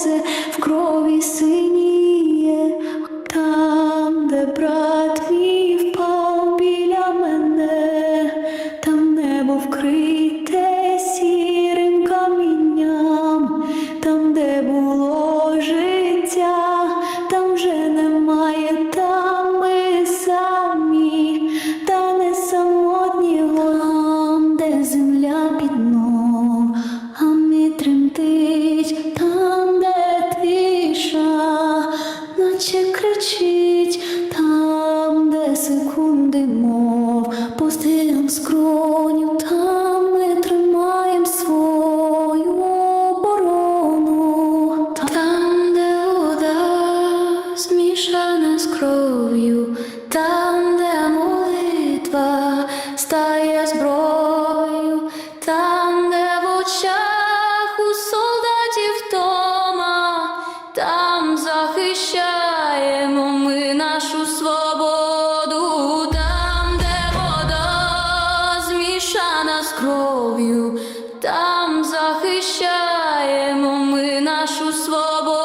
серце в крові синій. ще кричить там, де секунди мов, пустим скроню, там ми тримаєм свою оборону, там, де вода змішана з кров'ю, там, де молитва стає зброєю. нашу свободу.